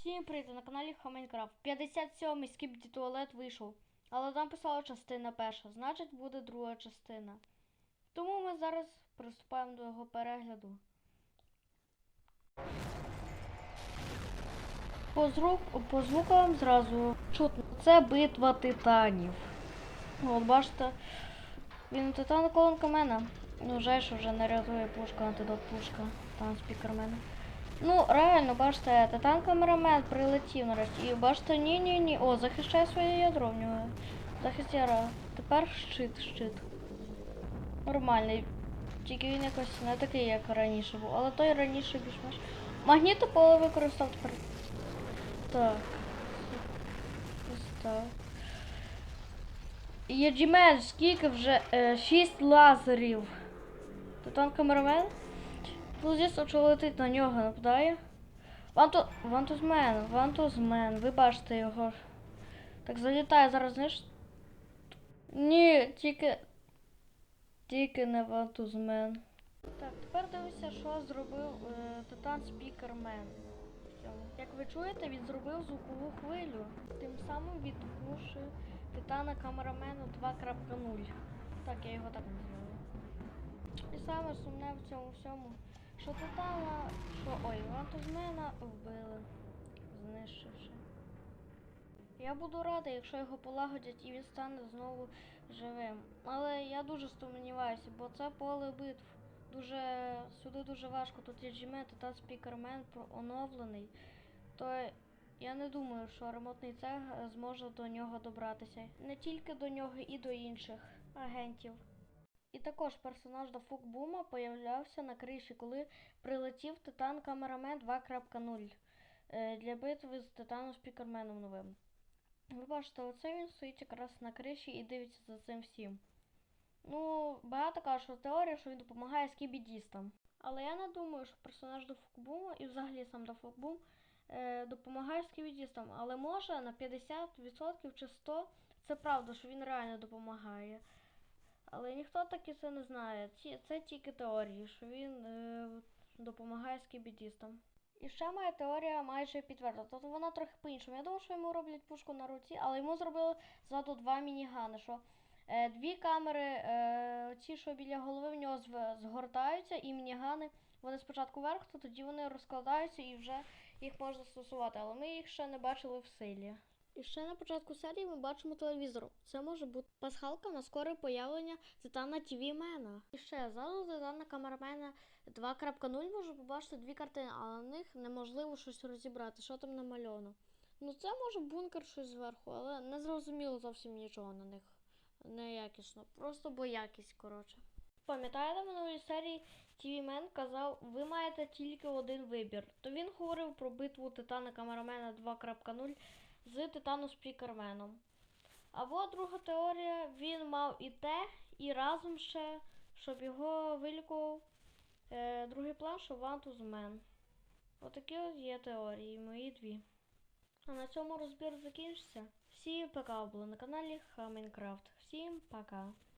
Всім привіт на каналі Хамайнкрафт. 57-й Скібді туалет вийшов. Але там писала частина перша, значить буде друга частина. Тому ми зараз приступаємо до його перегляду. По, звук, по звукам зразу чутно. Це битва титанів. От бачите, він титан колонка мене. Ну, жаль, що вже не рятує пушка, антидот пушка, там спікермен. Ну, реально, бачите, титан камерамен прилетів нарешті. І бачите, ні-ні-ні. О, захищає своє ядро в нього. Захист. Тепер щит, щит. Нормальний. Тільки він якось не такий, як раніше був. Але той раніше більш-менш. Магнітополе використав тепер. Так. Ось так. Єджімен, скільки вже? Е, шість лазерів. Титан камерамен? Злодійство, що летить на нього, нападає. Ванту... Вантузмен, вантузмен, ви бачите його. Так залітає зараз, знаєш? Ні, тільки. Тільки не вантузмен. Так, тепер дивися, що зробив е, Титан Спікермен. Як ви чуєте, він зробив звукову хвилю. Тим самим відгрушив Титана Камерамену 2.0. Так, я його так називаю. І саме сумне в цьому всьому, що Титана, що ой, Вантузмена вбили, знищивши. Я буду радий, якщо його полагодять і він стане знову живим. Але я дуже сумніваюся, бо це поле битв. Дуже сюди дуже важко. Тут є Джіме, та спікермен оновлений. То я не думаю, що ремонтний цех зможе до нього добратися. Не тільки до нього, і до інших агентів. І також персонаж до Фукбума появлявся на криші, коли прилетів Титан Камерамен 2.0 е, для битви з Титаном Спікерменом новим. Ви бачите, оце він стоїть якраз на криші і дивиться за цим всім. Ну, багато кажуть, теорія, що він допомагає скібідістам. Але я не думаю, що персонаж до Фукбума і взагалі сам до Фукбум е, допомагає скібідістам. Але може на 50% чи 100% це правда, що він реально допомагає. Але ніхто таки це не знає. Це тільки теорії, що він е, допомагає скібідістам. І ще моя теорія майже підтвердила. Тобто вона трохи по-іншому. Я думав, що йому роблять пушку на руці, але йому зробили ззаду два мінігани. Що е, дві камери, е, ці, що біля голови в нього згортаються, і мінігани вони спочатку вверх, то тоді вони розкладаються і вже їх можна стосувати. Але ми їх ще не бачили в силі. І ще на початку серії ми бачимо телевізор. Це може бути пасхалка на скоре появлення Титана TV Мена. І ще ззаду Титана Камерамена 2.0 можу побачити дві картини, але на них неможливо щось розібрати, що там намальовано. Ну це може бункер щось зверху, але не зрозуміло зовсім нічого на них. Неякісно. Просто бо якість, коротше. Пам'ятаєте, в минулій серії Man казав, ви маєте тільки один вибір. То він говорив про битву Титана Камерамена 2.0 з Титану Спікерменом. Або друга теорія, він мав і те, і разом ще, щоб його вилікував е, другий план, що Вантузмен. Отакі от є теорії, мої дві. А на цьому розбір закінчиться. Всім пока, були на каналі Хамінкрафт. Всім пока.